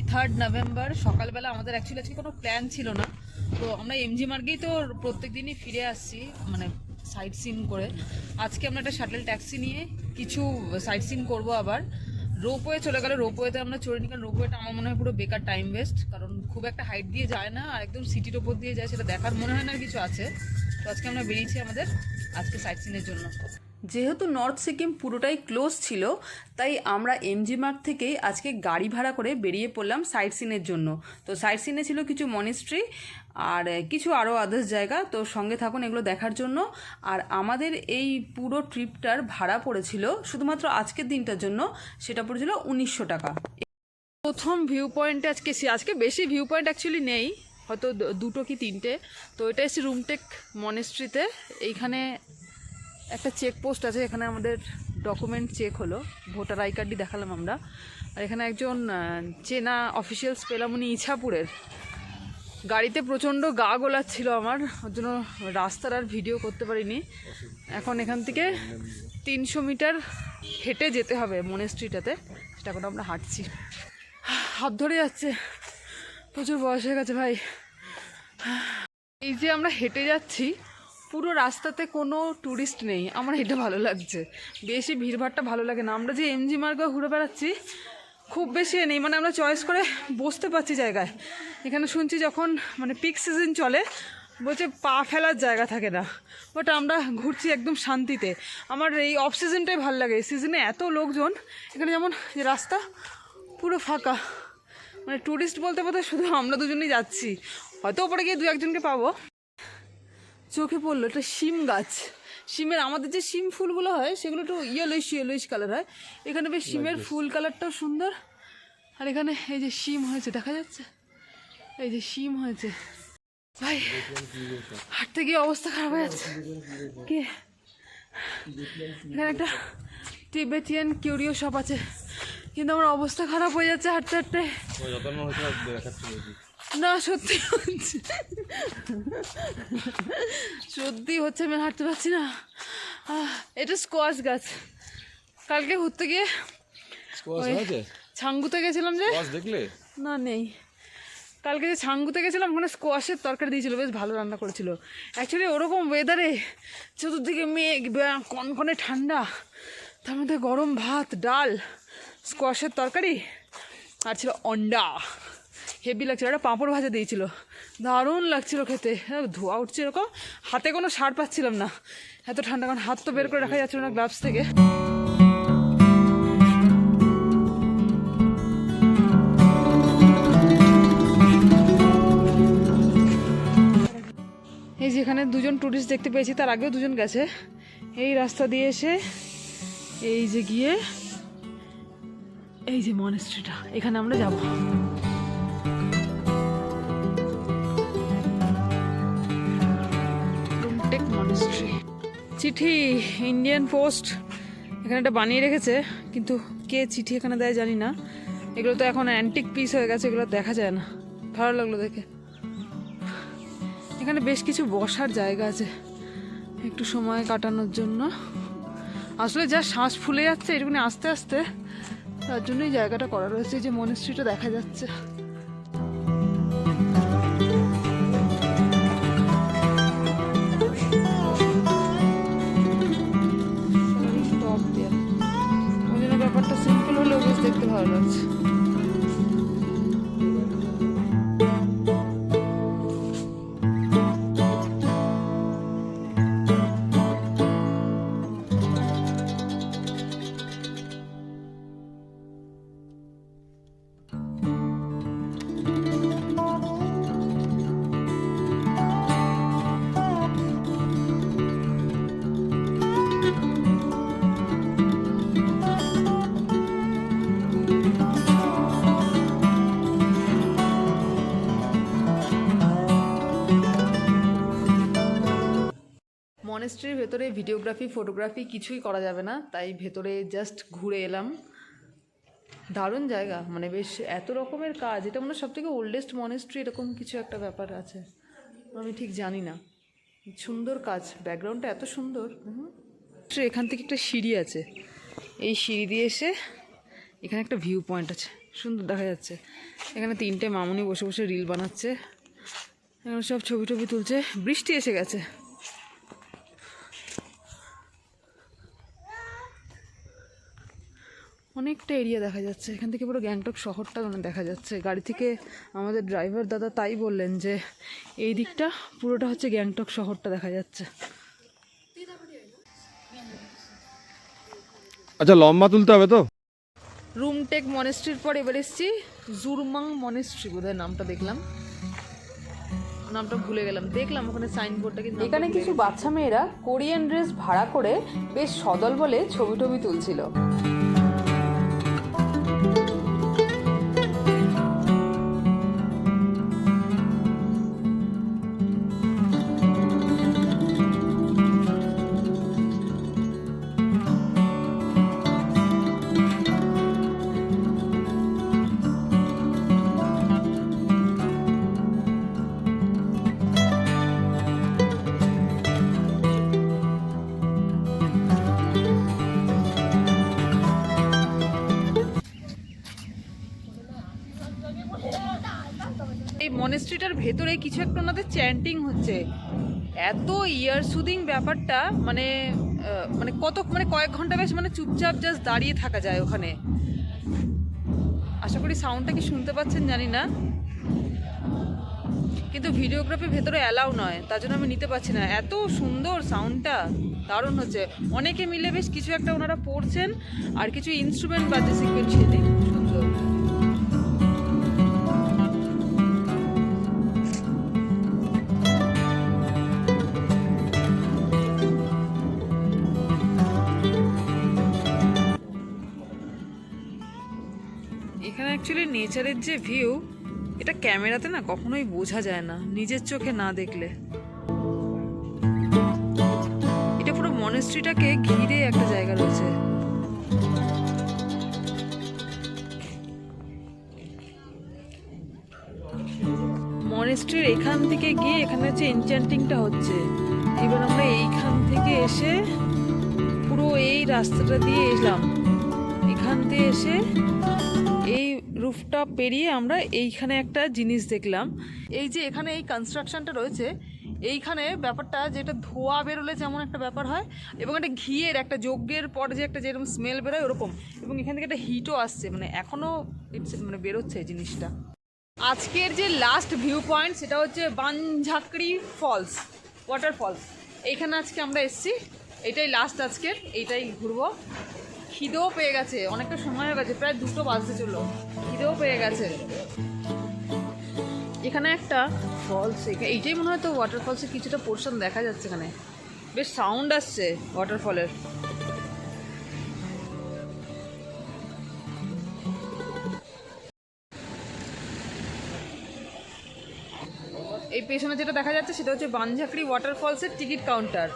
Twenty third November সকালবেলা আমাদের actually আজকে কোনো প্ল্যান ছিল না। তো আমরা এমজি মার্গেই তো প্রত্যেক দিনই ফিরে আসছি মানে সাইট সিন করে। আজকে আমরা একটা শাটেল ট্যাক্সি নিয়ে কিছু সাইট সিন করব আবার। রোপওয়ে চলে গেলে রোপওয়েতে আমরা চড়ে চড়িনি, কারণ রোপওয়েটা আমার মনে হয় পুরো বেকার টাইম ওয়েস্ট কারণ খুব একটা হাইট দিয়ে যায় না, আর একদম সিটির ওপর দিয়ে যায়, সেটা দেখার মনে হয় না কিছু আছে। তো আজকে আমরা বেরিয়েছি আমাদের আজকে সাইট সিনের জন্য। যেহেতু নর্থ সিকিম পুরোটাই ক্লোজ ছিল, তাই আমরা এমজি মার্গ থেকেই আজকে গাড়ি ভাড়া করে বেরিয়ে পড়লাম সাইট সিনের জন্য। তো সাইট সিনে ছিল কিছু মনিস্ট্রি আর কিছু আরও আদার্স জায়গা। তো সঙ্গে থাকুন এগুলো দেখার জন্য। আর আমাদের এই পুরো ট্রিপটার ভাড়া পড়েছিল শুধুমাত্র আজকের দিনটার জন্য, সেটা পড়েছিল উনিশশো টাকা। প্রথম ভিউ পয়েন্টে আজকে আজকে বেশি ভিউ পয়েন্ট অ্যাকচুয়ালি নেই, হয়তো দুটো কি তিনটে। তো এটা এসেছি রুমটেক মনেস্ট্রিতে এইখানে একটা চেক পোস্ট আছে, এখানে আমাদের ডকুমেন্ট চেক হলো। ভোটার আই কার্ডটি দেখালাম আমরা। আর এখানে একজন চেনা অফিসিয়ালস পেলাম উনি ইছাপুরের। গাড়িতে প্রচণ্ড গা গোলাচ্ছিল আমার, ওর জন্য রাস্তার আর ভিডিও করতে পারিনি। এখন এখান থেকে তিনশো মিটার হেঁটে যেতে হবে মনেস্ট্রিটাতে সেটা এখন আমরা হাঁটছি। হাত ধরে যাচ্ছে। প্রচুর বয়স হয়ে গেছে ভাই। এই যে আমরা হেঁটে যাচ্ছি পুরো রাস্তাতে কোনো ট্যুরিস্ট নেই। আমার এটা ভালো লাগছে। বেশি ভিড়ভাড়টা ভালো লাগে না। আমরা যে এমজি মার্গে ঘুরে বেড়াচ্ছি, খুব বেশি নেই। মানে আমরা চয়েস করে বসতে পারছি জায়গায়। এখানে শুনছি যখন মানে পিক সিজন চলে, বলছে পা ফেলার জায়গা থাকে না। বাট আমরা ঘুরছি একদম শান্তিতে। আমার এই অফ সিজনটাই ভালো লাগে। এই সিজনে এত লোকজন, এখানে যেমন যে রাস্তা পুরো ফাঁকা। মানে ট্যুরিস্ট বলতে বলতে শুধু আমরা দুজনেই যাচ্ছি। হয়তো ওপরে গিয়ে দু একজনকে পাবো। চোখে পড়ল এটা শিম গাছ। শিমের আমাদের যে শিম ফুলগুলো হয় সেগুলো একটু ইয়েলোইশ ইয়েলোইশ কালার হয়। এখানে বেশ শিমের ফুল কালারটাও সুন্দর। আর এখানে এই যে শিম হয়েছে দেখা যাচ্ছে? এই যে শিম হয়েছে। ভাই হাঁটতে গিয়ে অবস্থা খারাপ হয়ে যাচ্ছে। কে? এখানে একটা টিবেটিয়ান কিউরিও শপ আছে। কিন্তু আমার অবস্থা খারাপ হয়ে যাচ্ছে হাঁটতে হাঁটতে। না সত্যি হচ্ছে। সত্যি হচ্ছে আমি হাঁটতে পারছি না। এটা স্কোয়াশ গাছ। কালকে ঘুরতে গিয়ে ছাঙ্গুতে গেছিলাম যে। দেখলে? না নেই। কালকে যে ছাঙ্গুতে গেছিলাম ওখানে স্কোয়াশের তরকারি দিয়েছিল বেশ ভালো রান্না করেছিল। অ্যাকচুয়ালি ওরকম ওয়েদারে চতুর্দিকে মেঘ কনকনে ঠান্ডা তার মধ্যে গরম ভাত ডাল স্কোয়াশের তরকারি আর ছিল অন্ডা। হেভি লাগছিল। একটা পাঁপড় ভাজা দিয়েছিল। দারুণ লাগছিল খেতে। ধোয়া উঠছে এরকম। হাতে কোনো সার পাচ্ছিলাম না। এত ঠান্ডা, কারণ হাত তো বের করে রাখা যাচ্ছিল না গ্লাভস থেকে। এই যেখানে দুজন টুরিস্ট দেখতে পেয়েছি, তার আগেও দুজন গেছে। এই রাস্তা দিয়ে এসে এই যে গিয়ে এই যে মনেস্ট্রিটা এখানে আমরা যাব। চিঠি ইন্ডিয়ান পোস্ট এখানে একটা বানিয়ে রেখেছে, কিন্তু কে চিঠি এখানে দেয় জানি না। এগুলো তো এখন অ্যান্টিক পিস হয়ে গেছে, এগুলো দেখা যায় না। ভালো লাগল দেখে। এখানে বেশ কিছু বসার জায়গা আছে, একটু সময় কাটানোর জন্য। আসলে যা শ্বাস ফুলে যাচ্ছে এটুকুনি আস্তে আস্তে, তার জন্যই জায়গাটা করা রয়েছে যে মনিস্ট্রিটা দেখা যাচ্ছে। মনেস্ট্রির ভেতরে ভিডিওগ্রাফি ফটোগ্রাফি কিছুই করা যাবে না, তাই ভেতরে জাস্ট ঘুরে এলাম। দারুণ জায়গা মানে বেশ এত রকমের কাজ, এটা মনে হয় সব থেকে ওল্ডেস্ট মনেস্ট্রি এরকম কিছু একটা ব্যাপার আছে। আমি ঠিক জানি না। সুন্দর কাজ ব্যাকগ্রাউন্ডটা এত সুন্দর। এখান থেকে একটা সিঁড়ি আছে। এই সিঁড়ি দিয়ে এসে এখানে একটা ভিউ পয়েন্ট আছে। সুন্দর দেখা যাচ্ছে। এখানে তিনটে মামুনি বসে বসে রিল বানাচ্ছে। এখানে সব ছবি টবি তুলছে। বৃষ্টি এসে গেছে। অনেকটা এরিয়া দেখা যাচ্ছে। এখান থেকে পুরো গ্যাংটক শহরটা মানে দেখা যাচ্ছে। গাড়ি থেকে আমাদের ড্রাইভার দাদা তাই বললেন যে এই দিকটা পুরোটা হচ্ছে গ্যাংটক শহরটা দেখা যাচ্ছে। আচ্ছা লম্বা তুলতে হবে তো? রুমটেক মনেস্ট্রির পর এবার এসেছি জুরমাং মনেস্ট্রি বোধহয় নামটা দেখলাম। নামটা ভুলে গেলাম। দেখলাম ওখানে সাইনবোর্ডটা কিন্তু এখানে কিছু বাচ্চা মেয়েরা কোরিয়ান ড্রেস ভাড়া করে বেশ সদল বলে ছবি টবি তুলছিল। মনেস্ট্রিটার ভেতরে কিছু একটা ওনাদের চ্যান্টিং হচ্ছে। এত ইয়ার সুদিং ব্যাপারটা মানে মানে কত মানে কয়েক ঘণ্টা বেশ মানে চুপচাপ জাস্ট দাঁড়িয়ে থাকা যায় ওখানে। আশা করি সাউন্ডটা কি শুনতে পাচ্ছেন জানি না। কিন্তু ভিডিওগ্রাফি ভেতরে অ্যালাউ নয়, তার জন্য আমি নিতে পারছি না। এত সুন্দর সাউন্ডটা দারুণ হচ্ছে। অনেকে মিলে বেশ কিছু একটা ওনারা পড়ছেন, আর কিছু ইনস্ট্রুমেন্ট বাজে সিকুয়েন্সিয়ালি সুন্দর। অ্যাকচুয়ালি নেচারের যে ভিউ এটা ক্যামেরাতে না কখনোই বোঝা যায় না, নিজের চোখে না দেখলে। এটা পুরো মনেস্ট্রিটাকে ঘিরে একটা জায়গা রয়েছে। মনেস্ট্রির এখান থেকে গিয়ে এখানে হচ্ছে এনচ্যান্টিংটা হচ্ছে এবার আমরা এইখান থেকে এসে পুরো এই রাস্তাটা দিয়ে এলাম। এখান দিয়ে এসে এই রুফটপ পেরিয়ে আমরা এইখানে একটা জিনিস দেখলাম। এই যে এখানে এই কনস্ট্রাকশনটা রয়েছে, এইখানে ব্যাপারটা যেটা ধোয়া বেরোলে যেমন একটা ব্যাপার হয়, এবং একটা ঘিয়ের একটা যজ্ঞের পর যে একটা যেরকম স্মেল বেরোয় ওরকম, এবং এখান থেকে একটা হিটও আসছে মানে এখনও মানে বেরোচ্ছে জিনিসটা। আজকের যে লাস্ট ভিউ পয়েন্ট সেটা হচ্ছে বানঝাকড়ি ফলস ওয়াটার ফলস এইখানে আজকে আমরা এসেছি, এটাই লাস্ট আজকের, এইটাই ঘুরবো। খিদেও পেয়ে গেছে। অনেকটা সময় হয়ে গেছে, প্রায় দুটো বাজতে চলল। খিদেও পেয়ে গেছে। এখানে একটা ফলস এইটাই মনে হয় তো ওয়াটার ফলসের কিছুটা পোর্শন দেখা যাচ্ছে এখানে। বেশ সাউন্ড আসছে ওয়াটারফলের এই পেছনে যেটা দেখা যাচ্ছে সেটা হচ্ছে বানঝাকড়ি ওয়াটারফলসের টিকিট কাউন্টার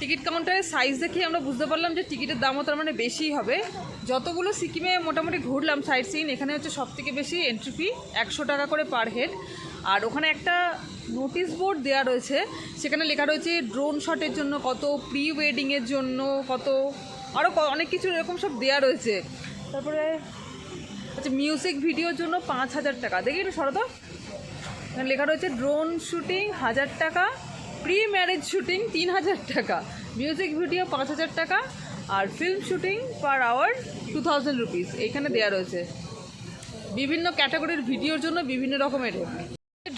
টিকিট কাউন্টারের সাইজ দেখে আমরা বুঝতে পারলাম যে টিকিটের দামও তার মানে বেশিই হবে। যতগুলো সিকিমে মোটামুটি ঘুরলাম সাইড সিন এখানে হচ্ছে সব থেকে বেশি এন্ট্রি ফি একশো টাকা করে পার হেড আর ওখানে একটা নোটিশ বোর্ড দেওয়া রয়েছে, সেখানে লেখা রয়েছে ড্রোন শটের জন্য, কত প্রি ওয়েডিংয়ের জন্য, কত আরও অনেক কিছু এরকম সব দেওয়া রয়েছে। তারপরে আচ্ছা মিউজিক ভিডিওর জন্য পাঁচ হাজার টাকা। দেখি একটু এখানে লেখা রয়েছে ড্রোন শুটিং হাজার টাকা প্রি ম্যারেজ শুটিং তিন হাজার টাকা মিউজিক ভিডিও পাঁচ হাজার টাকা আর film shooting per hour two thousand rupees এখানে দেওয়া রয়েছে। বিভিন্ন ক্যাটাগরির ভিডিওর জন্য বিভিন্ন রকমের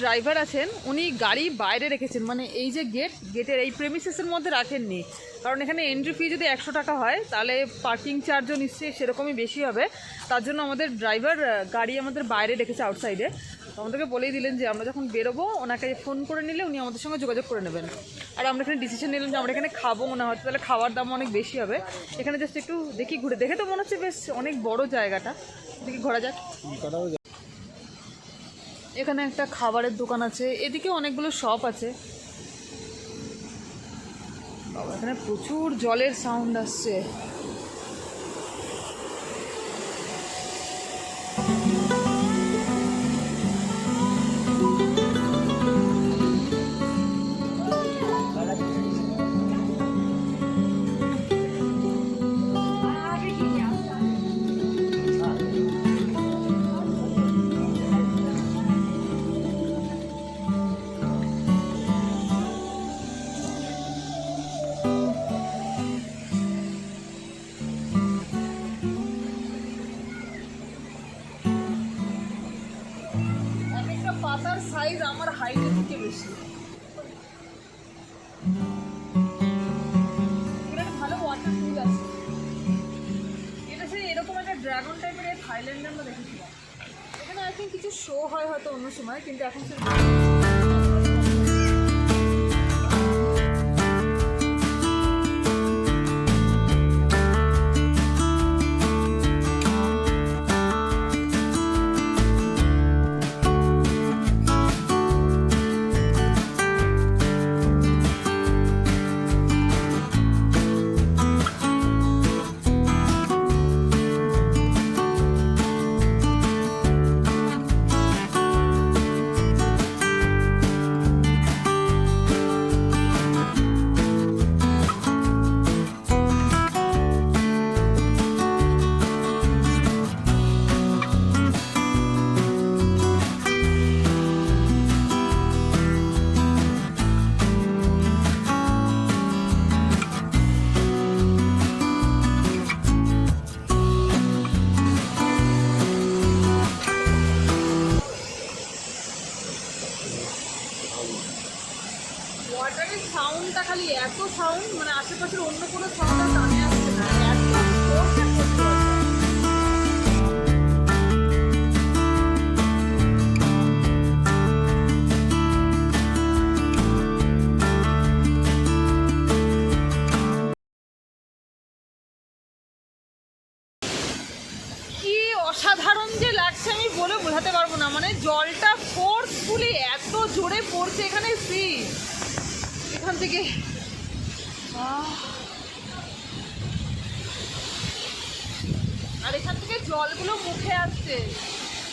ড্রাইভার আছেন, উনি গাড়ি বাইরে রেখেছেন মানে এই যে গেট গেটের এই প্রেমিসেসের মধ্যে রাখেননি। কারণ এখানে এন্ট্রি ফি যদি একশো টাকা হয়, তাহলে পার্কিং চার্জও নিশ্চয়ই সেরকমই বেশি হবে। তার জন্য আমাদের ড্রাইভার গাড়ি আমাদের বাইরে রেখেছে আউটসাইডে আমাদেরকে বলেই দিলেন যে আমরা যখন বেরোবো, ওনাকে ফোন করে নিলে উনি আমাদের সঙ্গে যোগাযোগ করে নেবেন। আর আমরা এখানে ডিসিশন নিলাম যে আমরা এখানে খাব মনে হচ্ছে তাহলে খাওয়ার দাম অনেক বেশি হবে। এখানে জাস্ট একটু দেখি ঘুরে। দেখে তো মনে হচ্ছে বেশ অনেক বড় জায়গাটা। দেখি ঘোরা যাক। এখানে একটা খাবারের দোকান আছে। এদিকে অনেকগুলো শপ আছে। এখানে প্রচুর জলের সাউন্ড আসছে। মানে জলটা ফোর্সফুলি এত জোরে পড়ছে এখানে ফ্রি এখান থেকে। আর এখান থেকে জলগুলো মুখে আসছে।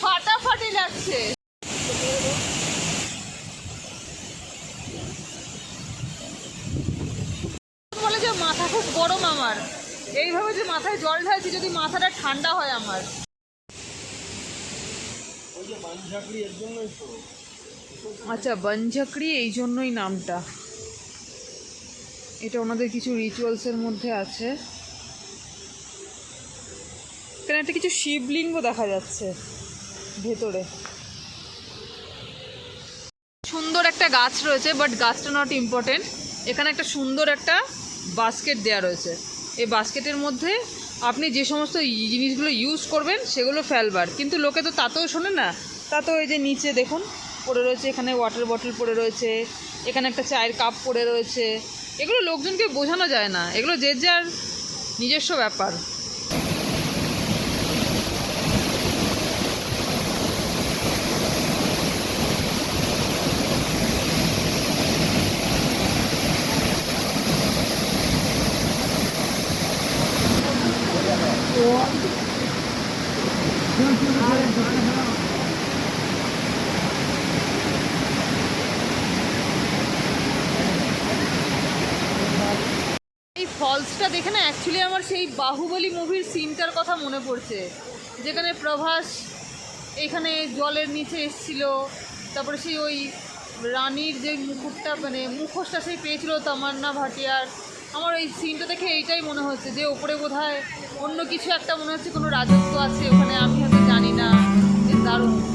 ফাটাফাটি লাগছে। বলে যে মাথা খুব গরম আমার। এইভাবে যে মাথায় জল ঢালছি যদি মাথাটা ঠান্ডা হয় আমার। আচ্ছা বনঝাকড়ি এই জন্যই নামটা। এটা ওনাদের কিছু রিচুয়ালসের মধ্যে আছে। এখানে একটা কিছু শিবলিঙ্গ দেখা যাচ্ছে ভেতরে। সুন্দর একটা গাছ রয়েছে বাট গাছটা নট ইম্পর্টেন্ট এখানে একটা সুন্দর একটা বাস্কেট দেওয়া রয়েছে। এই বাস্কেটের মধ্যে আপনি যে সমস্ত জিনিসগুলো ইউজ করবেন, সেগুলো ফেলবার। কিন্তু লোকে তো তাতেও শোনে না। তাতেও এই যে নিচে দেখুন, পড়ে রয়েছে, এখানে ওয়াটার বটল পড়ে রয়েছে, এখানে একটা চায়ের কাপ পড়ে রয়েছে। এগুলো লোকজনকে বোঝানো যায় না। এগুলো যে যার নিজস্ব ব্যাপার এই ফলসটা দেখে না অ্যাকচুয়ালি আমার সেই বাহুবলী মুভির সিনটার কথা মনে পড়ছে। যেখানে প্রভাস এখানে জলের নিচে এসছিল, তারপরে সেই ওই রানীর যে মুকুটটা মানে মুখোশটা সেই পেয়েছিল, তামান্না ভাটিয়ার। আমার এই সিনটা দেখে এইটাই মনে হচ্ছে যে ওপরে বোধহয় অন্য কিছু একটা মনে হচ্ছে, কোনো রাজত্ব আছে, ওখানে আমি হয়তো জানি না যে দারুণ।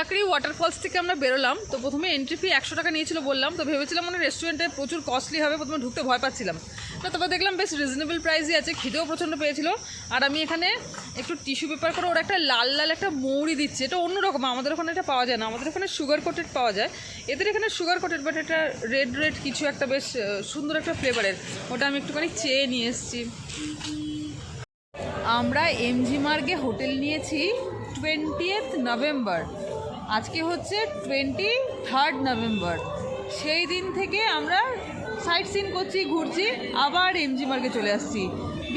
বনজাকড়ি ওয়াটারফলস থেকে আমরা বেরোলাম। তো প্রথমে এন্ট্রি ফি একশো টাকা নিয়েছিল বললাম। তো ভেবেছিলাম মানে রেস্টুরেন্টে প্রচুর কস্টলি হবে, প্রথমে ঢুকতে ভয় পাচ্ছিলাম। না তবে দেখলাম বেশ রিজনেবল প্রাইসই আছে খিদেও প্রচণ্ড পেয়েছিল। আর আমি এখানে একটু টিস্যু পেপার করে ওরা একটা লাল লাল একটা মৌরি দিচ্ছে। এটা অন্যরকম, আমাদের ওখানে এটা পাওয়া যায় না। আমাদের ওখানে সুগার কোটেড পাওয়া যায়। এদের এখানে সুগার কোটেড বাট এটা রেড রেড কিছু একটা বেশ সুন্দর একটা ফ্লেভারের ওটা আমি একটুখানি চেয়ে নিয়ে এসেছি। আমরা এমজি মার্গে হোটেল নিয়েছি টোয়েন্টিয়েথ নভেম্বর আজকে হচ্ছে টোয়েন্টি থার্ড নভেম্বর সেই দিন থেকে আমরা সাইট সিন করছি, ঘুরছি, আবার এমজি মার্কে চলে আসছি।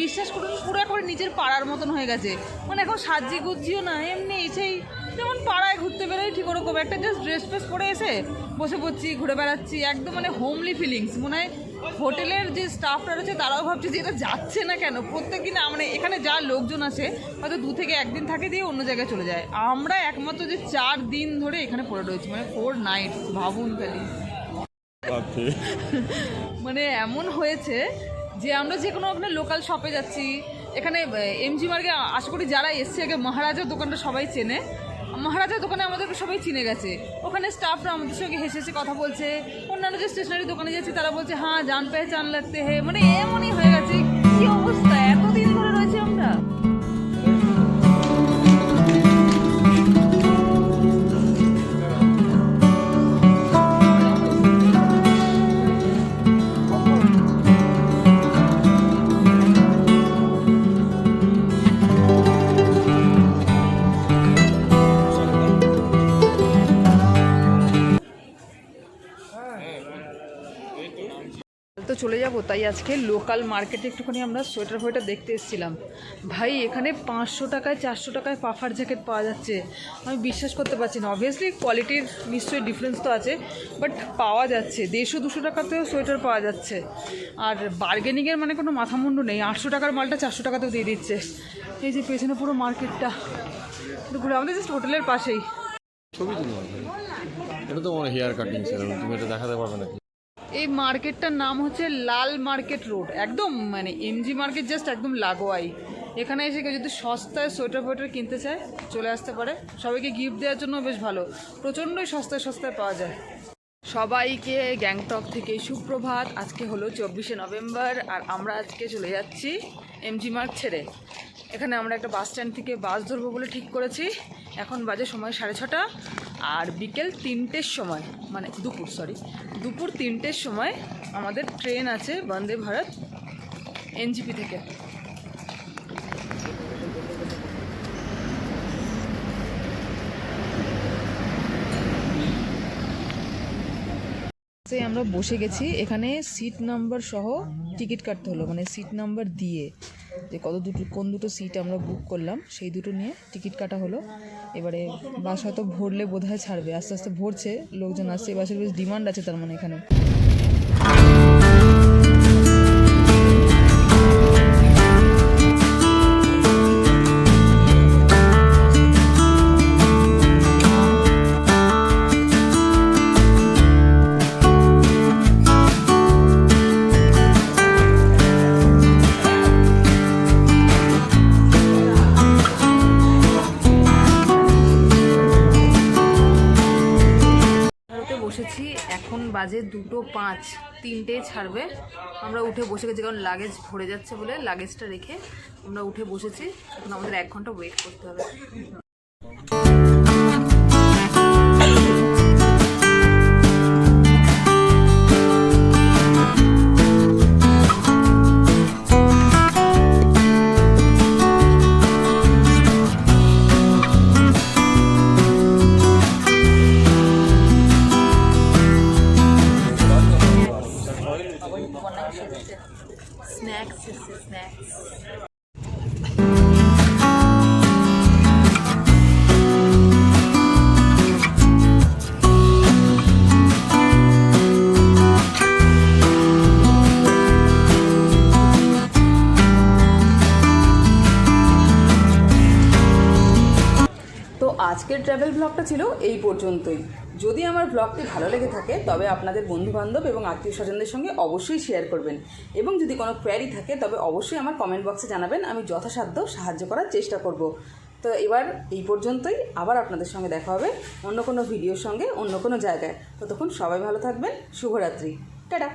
বিশ্বাস করুন, পুরো একবার নিজের পাড়ার মতন হয়ে গেছে। মানে এখন সাজি গুজিও না, এমনি সেই যেমন পাড়ায় ঘুরতে বেরোই ঠিক ওরকম। একটা জাস্ট ড্রেস ফ্রেস পরে এসে বসে পড়ছি ঘুরে বেড়াচ্ছি একদম মানে হোমলি ফিলিংস মনে হয় হোটেলের যে স্টাফরা রয়েছে তারাও ভাবছে যে এটা যাচ্ছে না কেন? প্রত্যেকদিন মানে এখানে যা লোকজন আছে হয়তো দু থেকে একদিন থাকে দিয়ে অন্য জায়গায় চলে যায়। আমরা একমাত্র যে চার দিন ধরে এখানে পড়ে রয়েছি মানে ফোর নাইটস ভাবুন খালি। মানে এমন হয়েছে যে আমরা যে কোনো ওখানে লোকাল শপে যাচ্ছি। এখানে এমজি মার্গে আশা করি যারা এসছে আগে মহারাজার দোকানটা সবাই চেনে। মহারাজার দোকানে আমাদেরকে সবাই চিনে গেছে। ওখানে স্টাফরা আমাদের সঙ্গে হেসে হেসে কথা বলছে। অন্যান্য যে স্টেশনারি দোকানে যাচ্ছে, তারা বলছে হ্যাঁ জান পেহচান লাগতে হে। মানে এমনই হয়ে গেছে। তাই আজকে লোকাল মার্কেটে একটুখানি আমরা সোয়েটার ফোয়েটার দেখতে এসেছিলাম। ভাই, এখানে পাঁচশো টাকায়, চারশো টাকায় পাফার জ্যাকেট পাওয়া যাচ্ছে। আমি বিশ্বাস করতে পারছি না। অবভিয়াসলি কোয়ালিটির নিশ্চয়ই ডিফারেন্স তো আছে বাট পাওয়া যাচ্ছে। দেড়শো, দুশো টাকাতেও সোয়েটার পাওয়া যাচ্ছে। আর বার্গেনিংয়ের মানে কোনো মাথা মুন্ডু নেই। আটশো টাকার মালটা চারশো টাকাতেও দিয়ে দিচ্ছে। এই যে পেছনে পুরো মার্কেটটা ঘুরে আমাদের জাস্ট হোটেলের পাশেই। ছবি তুলো এটা তো মনে হেয়ার কাটিং সেরকম তুমি এটা দেখাতে পারবে নাকি? এই মার্কেটটার নাম হচ্ছে লাল মার্কেট রোড। একদম মানে এমজি মার্কেট জাস্ট একদম লাগোয়াই। এখানে এসে কেউ যদি সস্তায় সোয়েটার ফোয়েটার কিনতে চায়, চলে আসতে পারে। সবাইকে গিফট দেওয়ার জন্য বেশ ভালো। প্রচণ্ডই সস্তায় সস্তায় পাওয়া যায়। সবাইকে গ্যাংটক থেকে সুপ্রভাত। আজকে হলো চব্বিশে নভেম্বর আর আমরা আজকে চলে যাচ্ছি এমজি মার্ক ছেড়ে। এখানে আমরা একটা বাস স্ট্যান্ড থেকে বাস ধরবো বলে ঠিক করেছি। এখন বাজে সময় সাড়ে ছটা। আর বিকেল তিনটের সময় মানে দুপুর সরি দুপুর তিনটের সময় আমাদের ট্রেন আছে বন্দে ভারত এনজিপি থেকে। সে আমরা বসে গেছি, এখানে সিট নাম্বার সহ টিকিট কাটতে হলো মানে সিট নাম্বার দিয়ে। যে কত দুটো, কোন দুটো সিট আমরা বুক করলাম, সেই দুটো নিয়ে টিকিট কাটা হলো। এবারে বাস হয়তো ভরলে বোধহয় ছাড়বে। আস্তে আস্তে ভরছে, লোকজন আসছে বাসের বেশ ডিমান্ড আছে তার মানে এখানে। দুটো পাঁচ তিনটে ছাড়বে। আমরা উঠে বসে গেছি কারণ লাগেজ ভরে যাচ্ছে বলে লাগেজটা রেখে আমরা উঠে বসেছি। এখন আমাদের এক ঘণ্টা ওয়েট করতে হবে। ব্লগটা ছিল এই পর্যন্তই। যদি আমার ব্লগটি ভালো লেগে থাকে, তবে আপনাদের বন্ধুবান্ধব এবং আত্মীয় স্বজনদের সঙ্গে অবশ্যই শেয়ার করবেন। এবং যদি কোনো কোয়ারি থাকে, তবে অবশ্যই আমার কমেন্ট বক্সে জানাবেন, আমি যথাসাধ্য সাহায্য করার চেষ্টা করব। তো এবার এই পর্যন্তই, আবার আপনাদের সঙ্গে দেখা হবে অন্য কোনো ভিডিওর সঙ্গে অন্য কোনো জায়গায়। ততক্ষণ সবাই ভালো থাকবেন, শুভরাত্রি। টাটা!